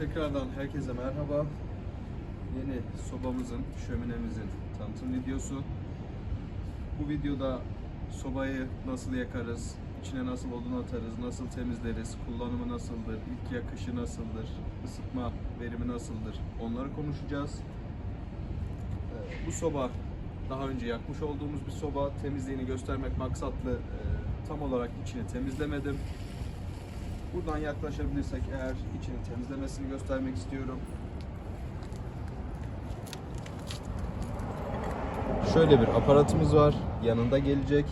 Tekrardan herkese merhaba. Yeni sobamızın, şöminemizin tanıtım videosu. Bu videoda sobayı nasıl yakarız, içine nasıl odun atarız, nasıl temizleriz, kullanımı nasıldır, ilk yakışı nasıldır, ısıtma verimi nasıldır onları konuşacağız. Ee, Bu soba daha önce yakmış olduğumuz bir soba. Temizliğini göstermek maksatlı e, tam olarak içini temizlemedim. Buradan yaklaşabilirsek eğer içini temizlemesini göstermek istiyorum. Şöyle bir aparatımız var. Yanında gelecek.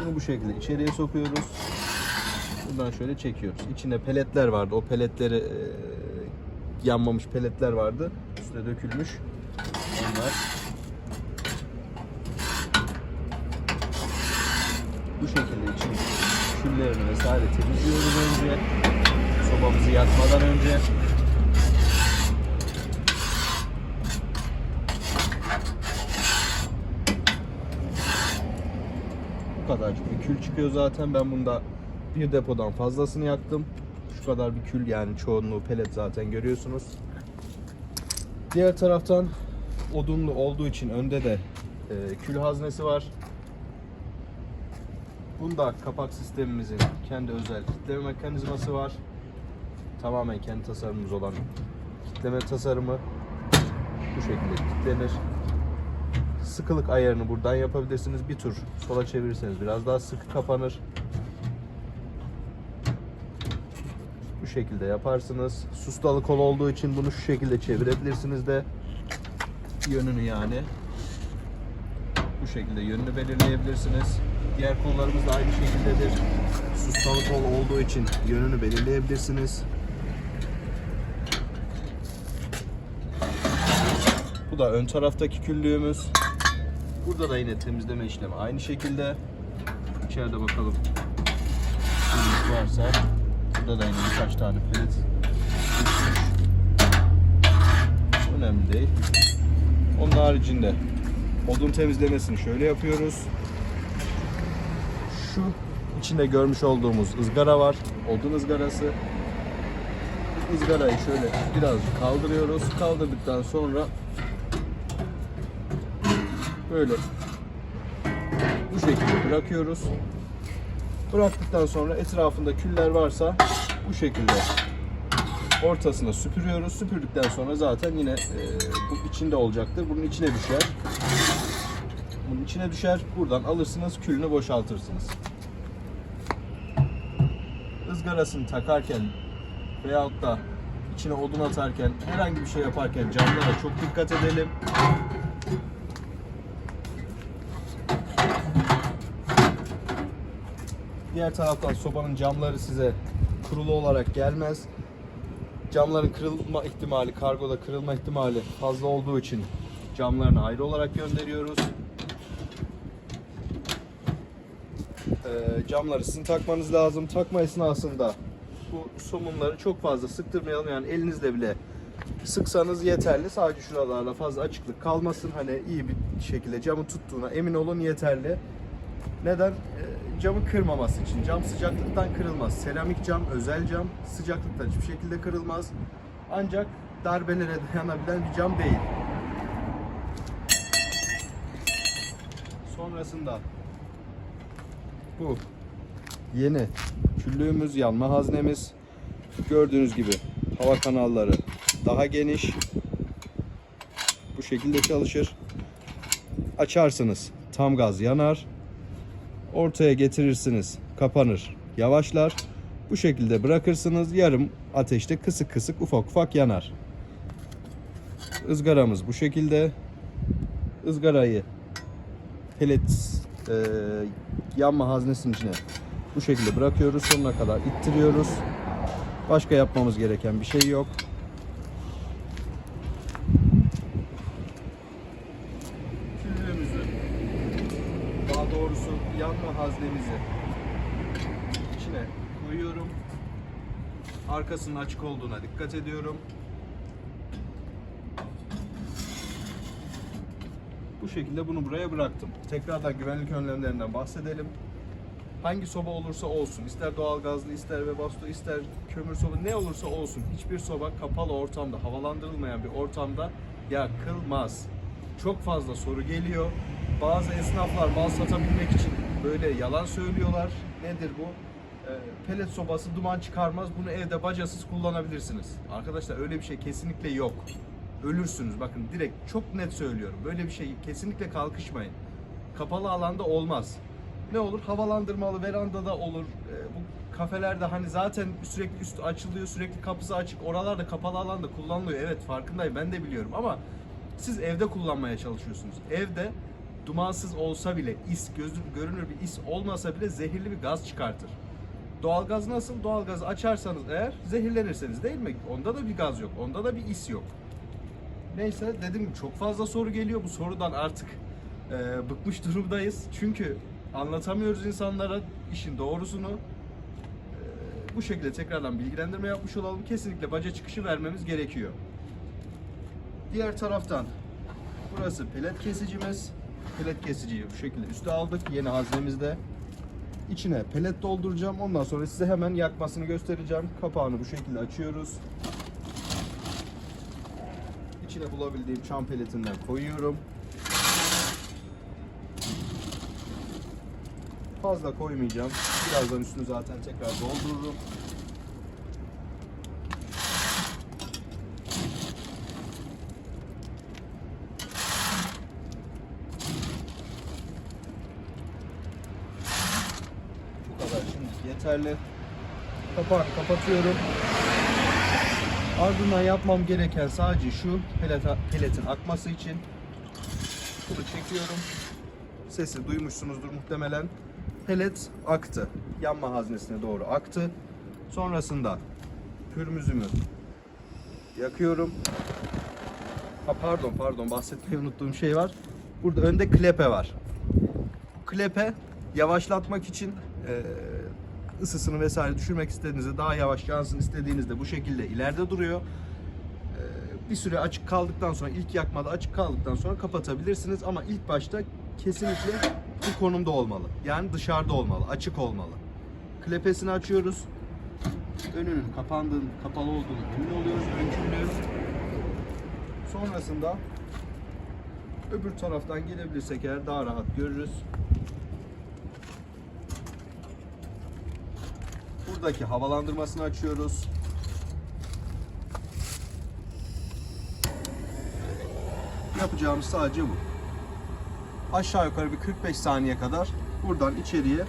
Bunu bu şekilde içeriye sokuyoruz. Buradan şöyle çekiyoruz. İçinde peletler vardı. O peletleri yanmamış peletler vardı. Üstüne dökülmüş. Onlar. Bu şekilde için küllerini vesaire temizliyoruz önce. Sobamızı yakmadan önce. Bu kadarcık bir kül çıkıyor zaten. Ben bunda bir depodan fazlasını yaktım. Şu kadar bir kül yani çoğunluğu pelet zaten görüyorsunuz. Diğer taraftan odunlu olduğu için önde de e, kül haznesi var. Bunda kapak sistemimizin kendi özel kitleme mekanizması var. Tamamen kendi tasarımımız olan kitleme tasarımı bu şekilde kilitlenir. Sıkılık ayarını buradan yapabilirsiniz. Bir tur sola çevirirseniz biraz daha sıkı kapanır. Bu şekilde yaparsınız. Sustalı kol olduğu için bunu şu şekilde çevirebilirsiniz de yönünü yani. Bu şekilde yönünü belirleyebilirsiniz. Diğer kollarımız da aynı şekildedir. Sustalı kol olduğu için yönünü belirleyebilirsiniz. Bu da ön taraftaki küllüğümüz. Burada da yine temizleme işlemi aynı şekilde. İçeride bakalım. Küllük varsa. Burada da yine birkaç tane düşmüş. Önemli değil. Onun haricinde odun temizlemesini şöyle yapıyoruz. Şu içinde görmüş olduğumuz ızgara var. Odun ızgarası. Izgarayı şöyle birazcık kaldırıyoruz. Kaldırdıktan sonra böyle bu şekilde bırakıyoruz. Bıraktıktan sonra etrafında küller varsa bu şekilde ortasına süpürüyoruz. Süpürdükten sonra zaten yine e, bu içinde olacaktır. Bunun içine düşer. Bunun içine düşer. Buradan alırsınız, külünü boşaltırsınız. Izgarasını takarken veyahut da içine odun atarken, herhangi bir şey yaparken camlara çok dikkat edelim. Diğer taraftan sobanın camları size kurulu olarak gelmez. Camların kırılma ihtimali, kargoda kırılma ihtimali fazla olduğu için camlarını ayrı olarak gönderiyoruz. Ee, camları sizin takmanız lazım. Takma esnasında bu somunları çok fazla sıktırmayalım. Yani elinizle bile sıksanız yeterli. Sadece şuralarda fazla açıklık kalmasın. Hani iyi bir şekilde camı tuttuğuna emin olun yeterli. Neden? Ee, camı kırmaması için. Cam sıcaklıktan kırılmaz. Seramik cam, özel cam sıcaklıktan hiçbir şekilde kırılmaz. Ancak darbelere dayanabilen bir cam değil. Sonrasında bu yeni küllüğümüz, yanma haznemiz. Gördüğünüz gibi hava kanalları daha geniş. Bu şekilde çalışır. Açarsınız. Tam gaz yanar. Ortaya getirirsiniz. Kapanır. Yavaşlar. Bu şekilde bırakırsınız. Yarım ateşte kısık kısık ufak ufak yanar. Izgaramız bu şekilde. Izgarayı pelet e, yanma haznesinin içine bu şekilde bırakıyoruz. Sonuna kadar ittiriyoruz. Başka yapmamız gereken bir şey yok. Küllüğümüzü daha doğrusu yanma haznemizi içine koyuyorum. Arkasının açık olduğuna dikkat ediyorum. Bu şekilde bunu buraya bıraktım. Tekrardan güvenlik önlemlerinden bahsedelim. hangi soba olursa olsun, ister doğalgazlı, ister webasto, ister kömür soba ne olursa olsun hiçbir soba kapalı ortamda, havalandırılmayan bir ortamda yakılmaz. Çok fazla soru geliyor. Bazı esnaflar mal satabilmek için böyle yalan söylüyorlar. Nedir bu? Ee, pelet sobası duman çıkarmaz. Bunu evde bacasız kullanabilirsiniz. Arkadaşlar öyle bir şey kesinlikle yok. Ölürsünüz. Bakın direkt çok net söylüyorum. Böyle bir şey kesinlikle kalkışmayın. Kapalı alanda olmaz. Ne olur? Havalandırmalı verandada olur. Ee, bu kafelerde hani zaten sürekli üstü açılıyor, sürekli kapısı açık. Oralarda kapalı alanda kullanılıyor. Evet farkındayım. Ben de biliyorum ama siz evde kullanmaya çalışıyorsunuz. Evde dumansız olsa bile is gözü görünür bir is olmasa bile zehirli bir gaz çıkartır. Doğalgaz nasıl? Doğalgazı açarsanız eğer zehirlenirseniz değil mi? Onda da bir gaz yok. Onda da bir is yok. Neyse dedim çok fazla soru geliyor. Bu sorudan artık e, bıkmış durumdayız. Çünkü anlatamıyoruz insanlara işin doğrusunu. E, bu şekilde tekrardan bilgilendirme yapmış olalım. Kesinlikle baca çıkışı vermemiz gerekiyor. Diğer taraftan burası pelet kesicimiz. Pelet kesiciyi bu şekilde üste aldık. Yeni haznemizde. İçine pelet dolduracağım. Ondan sonra size hemen yakmasını göstereceğim. Kapağını bu şekilde açıyoruz. İçine bulabildiğim çam peletinden koyuyorum. Fazla koymayacağım. Birazdan üstünü zaten tekrar doldururum. Bu kadar şimdi yeterli. Kapağını kapatıyorum. Ardından yapmam gereken sadece şu peleta, peletin akması için bunu çekiyorum. Sesi duymuşsunuzdur muhtemelen. Pelet aktı. Yanma haznesine doğru aktı. Sonrasında pürmüzümü yakıyorum. Ha pardon pardon bahsetmeyi unuttuğum şey var. Burada önde klepe var. Klepe yavaşlatmak için eee, ısısını vesaire düşürmek istediğinizde daha yavaş yansın istediğinizde bu şekilde ileride duruyor. Eee, Bir süre açık kaldıktan sonra ilk yakmada açık kaldıktan sonra kapatabilirsiniz ama ilk başta kesinlikle bu konumda olmalı. Yani dışarıda olmalı, açık olmalı. Klepesini açıyoruz. Önünün kapandığını, kapalı olduğunu emin oluyoruz. Öncülüğü. Sonrasında öbür taraftan gelebilirsek eğer daha rahat görürüz. Buradaki havalandırmasını açıyoruz. Yapacağımız sadece bu. Aşağı yukarı bir 45 saniye kadar buradan içeriye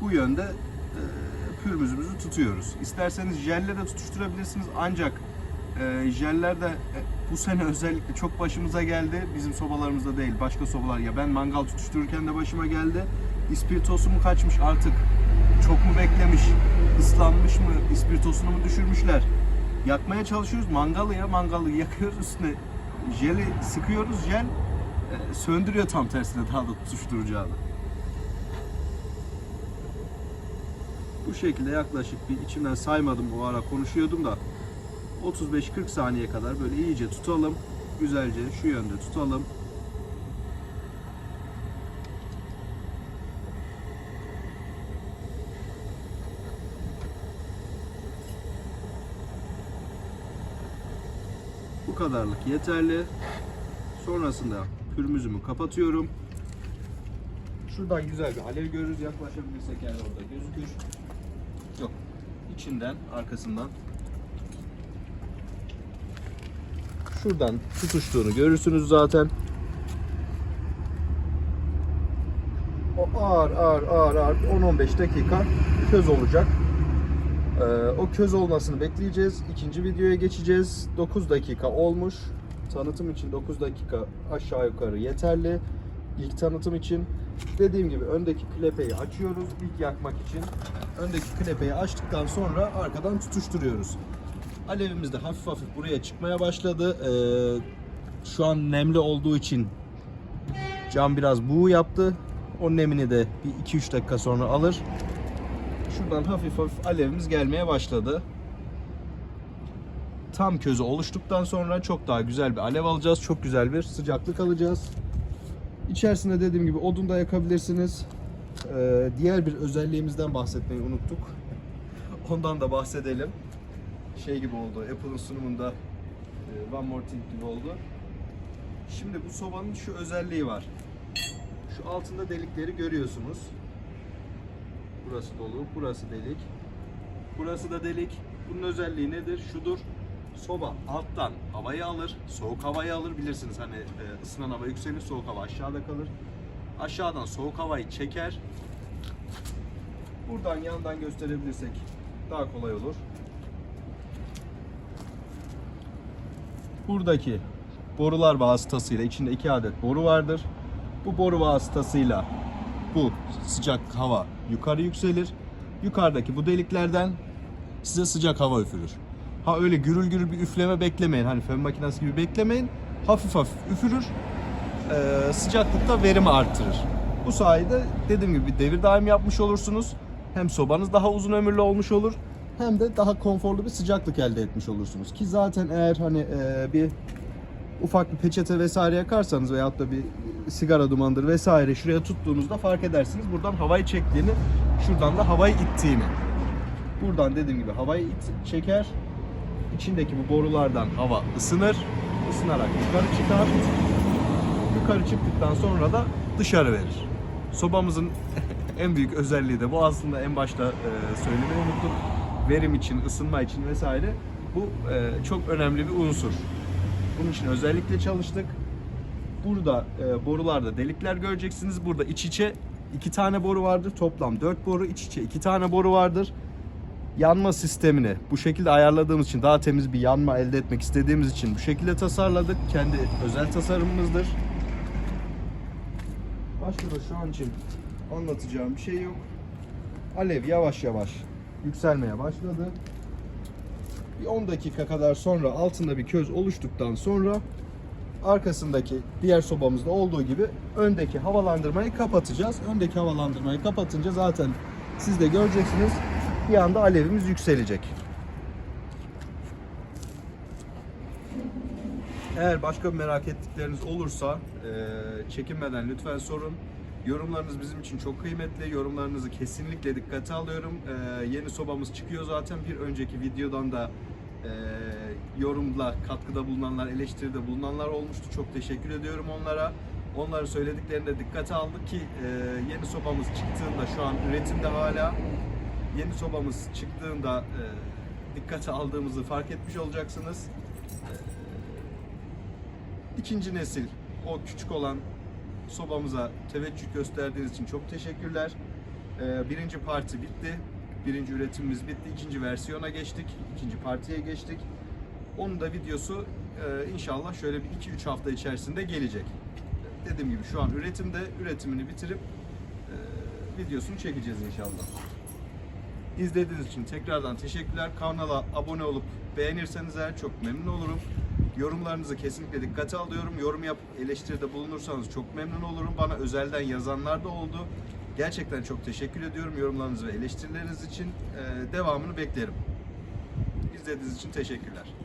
bu yönde e, pürmüzümüzü tutuyoruz. İsterseniz jelle de tutuşturabilirsiniz ancak e, jeller de e, bu sene özellikle çok başımıza geldi. Bizim sobalarımızda değil başka sobalar ya ben mangal tutuştururken de başıma geldi. İspirtosu mu kaçmış artık çok mu beklemiş, ıslanmış mı, ispirtosunu mu düşürmüşler. Yakmaya çalışıyoruz mangalı ya mangalı yakıyoruz üstüne jeli sıkıyoruz jel e, söndürüyor tam tersine daha da tutuşturacağını. Bu şekilde yaklaşık bir içimden saymadım o ara konuşuyordum da 35-40 saniye kadar böyle iyice tutalım. Güzelce şu yönde tutalım. Kadarlık yeterli. Sonrasında pürmüzümü kapatıyorum. Şuradan güzel bir alev görürüz yaklaşabilirsek eğer orada gözükür. Yok. İçinden, arkasından. Şuradan tutuştuğunu görürsünüz zaten. O ağır ağır ağır ağır 10-15 dakika köz olacak. Ee, o köz olmasını bekleyeceğiz. İkinci videoya geçeceğiz. 9 dakika olmuş. Tanıtım için 9 dakika aşağı yukarı yeterli. İlk tanıtım için dediğim gibi öndeki klepeyi açıyoruz ilk yakmak için. Öndeki klepeyi açtıktan sonra arkadan tutuşturuyoruz. Alevimiz de hafif hafif buraya çıkmaya başladı. Ee, şu an nemli olduğu için cam biraz buğu yaptı. O nemini de bir 2-3 dakika sonra alır. Şuradan hafif hafif alevimiz gelmeye başladı. Tam közü oluştuktan sonra çok daha güzel bir alev alacağız. Çok güzel bir sıcaklık alacağız. İçerisinde dediğim gibi odun da yakabilirsiniz. e, diğer bir özelliğimizden bahsetmeyi unuttuk. Ondan da bahsedelim. Şey gibi oldu, Apple'ın sunumunda e, One More Thing gibi oldu. Şimdi bu sobanın şu özelliği var. Şu altında delikleri görüyorsunuz. Burası dolu, burası delik. Burası da delik. Bunun özelliği nedir? Şudur. Soba alttan havayı alır, soğuk havayı alır bilirsiniz hani e, ısınan hava yükselir, soğuk hava aşağıda kalır. Aşağıdan soğuk havayı çeker. Buradan yandan gösterebilirsek daha kolay olur. Buradaki borular vasıtasıyla içinde iki adet boru vardır. Bu boru vasıtasıyla bu sıcak hava yukarı yükselir. Yukarıdaki bu deliklerden size sıcak hava üfürür. Ha öyle gürül gürül bir üfleme beklemeyin. Hani fön makinesi gibi beklemeyin. Hafif hafif üfürür. Ee, sıcaklıkta verimi arttırır. Bu sayede dediğim gibi bir devir daim yapmış olursunuz. Hem sobanız daha uzun ömürlü olmuş olur. Hem de daha konforlu bir sıcaklık elde etmiş olursunuz. Ki zaten eğer hani e, bir ufak bir peçete vesaire yakarsanız veyahut da bir sigara dumandır vesaire şuraya tuttuğunuzda fark edersiniz. Buradan havayı çektiğini, şuradan da havayı ittiğini. Buradan dediğim gibi havayı it- çeker. İçindeki bu borulardan hava ısınır. Isınarak yukarı çıkar. Yukarı çıktıktan sonra da dışarı verir. Sobamızın en büyük özelliği de bu aslında en başta e, söylemeyi unuttuk. Verim için, ısınma için vesaire bu e, çok önemli bir unsur. Bunun için özellikle çalıştık. Burada e, borularda delikler göreceksiniz. Burada iç içe iki tane boru vardır. Toplam dört boru. iç içe iki tane boru vardır. Yanma sistemini bu şekilde ayarladığımız için daha temiz bir yanma elde etmek istediğimiz için bu şekilde tasarladık. Kendi özel tasarımımızdır. Başka da şu an için anlatacağım bir şey yok. Alev yavaş yavaş yükselmeye başladı. Bir 10 dakika kadar sonra altında bir köz oluştuktan sonra arkasındaki diğer sobamızda olduğu gibi öndeki havalandırmayı kapatacağız. Öndeki havalandırmayı kapatınca zaten siz de göreceksiniz bir anda alevimiz yükselecek. Eğer başka merak ettikleriniz olursa çekinmeden lütfen sorun. Yorumlarınız bizim için çok kıymetli. Yorumlarınızı kesinlikle dikkate alıyorum. Eee, yeni sobamız çıkıyor zaten. Bir önceki videodan da eee, yorumla katkıda bulunanlar, eleştiride bulunanlar olmuştu. Çok teşekkür ediyorum onlara. Onların söylediklerini de dikkate aldık ki eee, yeni sobamız çıktığında şu an üretimde hala yeni sobamız çıktığında eee, dikkate aldığımızı fark etmiş olacaksınız. İkinci nesil o küçük olan sobamıza teveccüh gösterdiğiniz için çok teşekkürler. Ee, birinci parti bitti. Birinci üretimimiz bitti. İkinci versiyona geçtik. İkinci partiye geçtik. Onun da videosu e, inşallah şöyle bir 2-3 hafta içerisinde gelecek. Dediğim gibi şu an üretimde. Üretimini bitirip e, videosunu çekeceğiz inşallah. İzlediğiniz için tekrardan teşekkürler. Kanala abone olup beğenirseniz eğer çok memnun olurum. Yorumlarınızı kesinlikle dikkate alıyorum. Yorum yapıp eleştiride bulunursanız çok memnun olurum. Bana özelden yazanlar da oldu. Gerçekten çok teşekkür ediyorum yorumlarınız ve eleştirileriniz için. Ee, devamını beklerim. İzlediğiniz için teşekkürler.